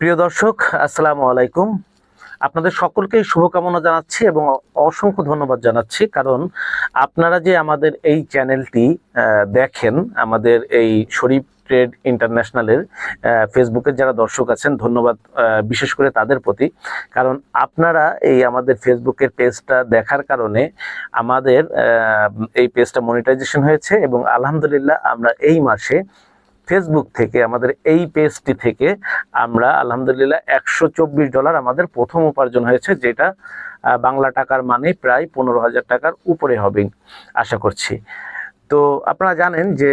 প্রিয় দর্শক, আসসালামু আলাইকুম। আপনাদের সকলকেই শুভকামনা জানাচ্ছি এবং অসংখ্য ধন্যবাদ জানাচ্ছি, কারণ আপনারা যে আমাদের এই চ্যানেলটি দেখেন, আমাদের এই শরীফ ট্রেড ইন্টারন্যাশনালের ফেসবুকের যারা দর্শক আছেন, ধন্যবাদ বিশেষ করে তাদের প্রতি, কারণ আপনারা এই আমাদের ফেসবুকের পেজটা দেখার কারণে আমাদের এই পেজটা মনিটাইজেশন হয়েছে এবং আলহামদুলিল্লাহ আমরা এই মাসে ফেসবুক থেকে, আমাদের এই পেজটি থেকে আমরা আলহামদুলিল্লাহ একশো চব্বিশ ডলার আমাদের প্রথম উপার্জন হয়েছে, যেটা বাংলা টাকার মানে প্রায় পনেরো হাজার টাকার উপরে হবে, আশা করছি। তো আপনারা জানেন যে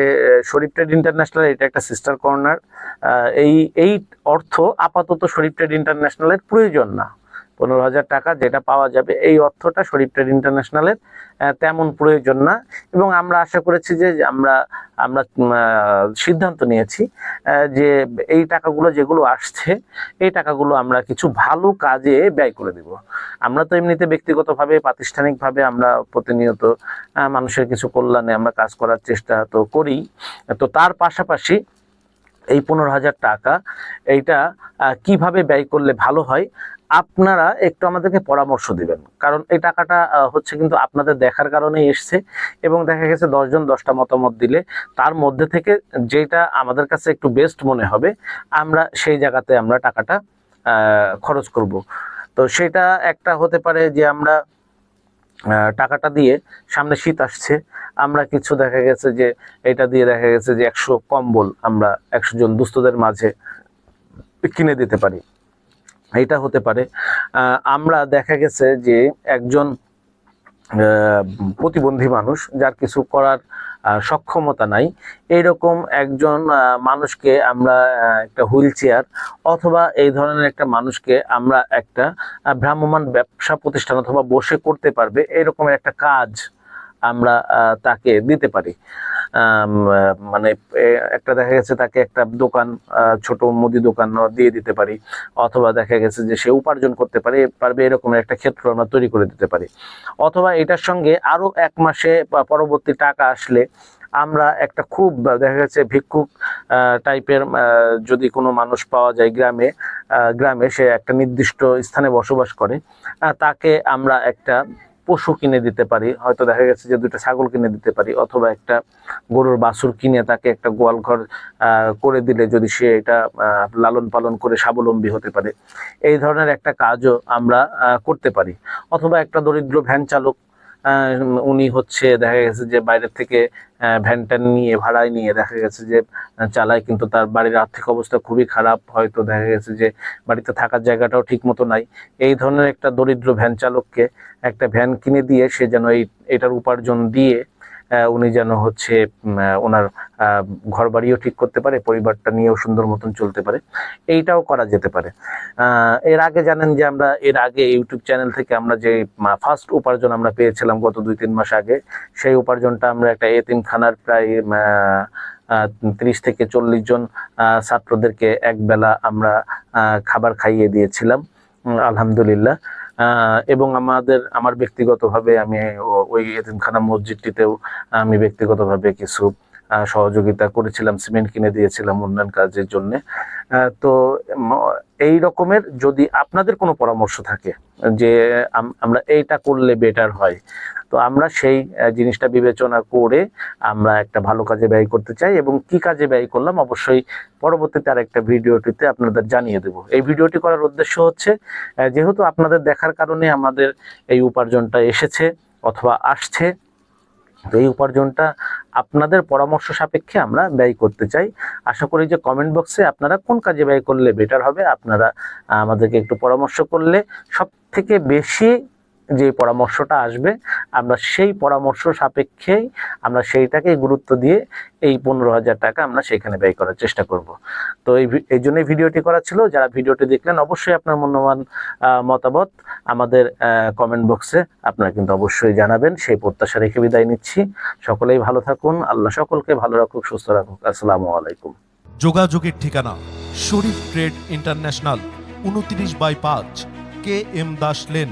শরীফ ট্রেড ইন্টারন্যাশনাল এটা একটা সিস্টার কর্নার এই এই অর্থ আপাতত শরীফ ট্রেড ইন্টারন্যাশনালের প্রয়োজন না। পনেরো হাজার টাকা যেটা পাওয়া যাবে। এই অর্থটা শরীফ ট্রেড ইন্টারন্যাশনালের তেমন প্রয়োজন না। এবং আমরা আশা করেছি যে আমরা আমরা সিদ্ধান্ত নিয়েছি যে এই টাকাগুলো যেগুলো আসছে, এই টাকাগুলো আমরা কিছু ভালো কাজে ব্যয় করে দিব। আমরা তো এমনিতে ব্যক্তিগতভাবে, প্রাতিষ্ঠানিকভাবে আমরা প্রতিনিয়ত মানুষের কিছু কল্যাণে আমরা কাজ করার চেষ্টা তো করি। তো তার পাশাপাশি এই পনেরো হাজার টাকা, এইটা কীভাবে ব্যয় করলে ভালো হয় আপনারা একটু আমাদেরকে পরামর্শ দিবেন। কারণ এই টাকাটা হচ্ছে কিন্তু আপনাদের দেখার কারণেই এসছে এবং দেখা গেছে দশজন দশটা মতামত দিলে তার মধ্যে থেকে যেটা আমাদের কাছে একটু বেস্ট মনে হবে, আমরা সেই জায়গাতে আমরা টাকাটা খরচ করব। তো সেটা একটা হতে পারে যে আমরা টাকাটা দিয়ে সামনে শীত আসছে, আমরা কিছু দেখা গেছে যে এটা দিয়ে দেখা গেছে যে একশো কম্বল আমরা একশো জন দুস্থদের মাঝে কিনে দিতে পারি। এটা হতে পারে। আমরা দেখা গেছে যে একজন প্রতিবন্ধী মানুষ যার কিছু করার সক্ষমতা নাই। এইরকম একজন মানুষকে আমরা একটা হুইল চেয়ার অথবা এই ধরনের একটা মানুষকে আমরা একটা ভ্রাম্যমান ব্যবসা প্রতিষ্ঠান অথবা বসে করতে পারবে। এরকমের একটা কাজ আমরা তাকে দিতে পারি। মানে একটা দেখা গেছে তাকে একটা দোকান ছোট মুদি দোকান দিয়ে দিতে পারি। অথবা দেখা গেছে যে সে উপার্জন করতে পারে, পারবে এরকম একটা ক্ষেত্র আমরা তৈরি করে দিতে পারি। অথবা এটার সঙ্গে আরও এক মাসে পরবর্তী টাকা আসলে আমরা একটা খুব দেখা গেছে ভিক্ষুক টাইপের যদি কোনো মানুষ পাওয়া যায় গ্রামে গ্রামে সে একটা নির্দিষ্ট স্থানে বসবাস করে তাকে আমরা একটা পশু কিনে দিতে পারি, হয়তো দেখা গেছে যে দুইটা ছাগল কিনে দিতে পারি, অথবা একটা গরুর বাছুর কিনে তাকে একটা গোয়াল ঘর করে দিলে যদি সে এটা লালন পালন করে স্বাবলম্বী হতে পারে। এই ধরনের একটা কাজও আমরা করতে পারি। অথবা একটা দরিদ্র ভ্যান চালক উনি হচ্ছে দেখা গেছে যে বাইরের থেকে ভ্যানটা নিয়ে, ভাড়ায় নিয়ে দেখা গেছে যে চালায়, কিন্তু তার বাড়ির আর্থিক অবস্থা খুবই খারাপ। হয়তো দেখা গেছে যে বাড়িতে থাকার জায়গাটাও ঠিক মতো নাই। এই ধরনের একটা দরিদ্র ভ্যান চালককে একটা ভ্যান কিনে দিয়ে সে যেন এই, এটার উপার্জন দিয়ে উনি যেন হচ্ছে ওনার ঘর বাড়িও ঠিক করতে পারে, পরিবারটা নিয়েও সুন্দর মতন চলতে পারে। এইটাও করা যেতে পারে। এর আগে জানেন যে আমরা, এর আগে ইউটিউব চ্যানেল থেকে আমরা যে ফার্স্ট উপার্জন আমরা পেয়েছিলাম গত দুই তিন মাস আগে, সেই উপার্জনটা আমরা একটা এতিমখানার প্রায় ত্রিশ থেকে চল্লিশ জন ছাত্রদেরকে একবেলা আমরা খাবার খাইয়ে দিয়েছিলাম। আলহামদুলিল্লাহ। এবং আমাদের, আমার ব্যক্তিগতভাবে আমি ওই এতিমখানা মসজিদটিতেও আমি ব্যক্তিগতভাবে কিছু সহযোগিতা করেছিলাম, সিমেন্ট কিনে দিয়েছিলাম উন্নয়ন কাজের জন্যে। তো এই রকমের যদি আপনাদের কোনো পরামর্শ থাকে যে আম- আমরা এইটা করলে বেটার হয়, তো আমরা সেই জিনিসটা বিবেচনা করে আমরা একটা ভালো কাজে ব্যয় করতে চাই এবং কি কাজে ব্যয় করলাম অবশ্যই পরবর্তীতে আর একটা ভিডিওটিতে আপনাদের জানিয়ে দেব। এই ভিডিওটি করার উদ্দেশ্য হচ্ছে যেহেতু আপনাদের দেখার কারণে আমাদের এই উপার্জনটা এসেছে অথবা আসছে তো এই উপার্জনটা আপনাদের পরামর্শ সাপেক্ষে আমরা ব্যয় করতে চাই, আশা করি যে কমেন্ট বক্সে আপনারা কোন কাজে ব্যয় করলে বেটার হবে, আপনারা আমাদেরকে একটু পরামর্শ করলে সব থেকে বেশি যে পরামর্শটা আসবে, আমরা সেই পরামর্শ সাপেক্ষেই আমরা সেইটাকে গুরুত্ব দিয়ে এই পনেরো হাজার টাকা আমরা সেখানে ব্যয় করার চেষ্টা করব। তো এই এই জন্যই ভিডিওটি করা ছিল। যারা ভিডিওটি দেখলেন, অবশ্যই আপনার মূল্যবান মতামত আমাদের কমেন্ট বক্সে আপনারা কিন্তু অবশ্যই জানাবেন। সেই প্রত্যাশা রেখে বিদায় নিচ্ছি। সকলেই ভালো থাকুন। আল্লাহ সকলকে ভালো রাখুক, সুস্থ রাখুক। আসসালামু আলাইকুম। যোগাযোগের ঠিকানা শরীফ ট্রেড ইন্টারন্যাশনাল, উনত্রিশ বাই পাঁচ, K M Das lane.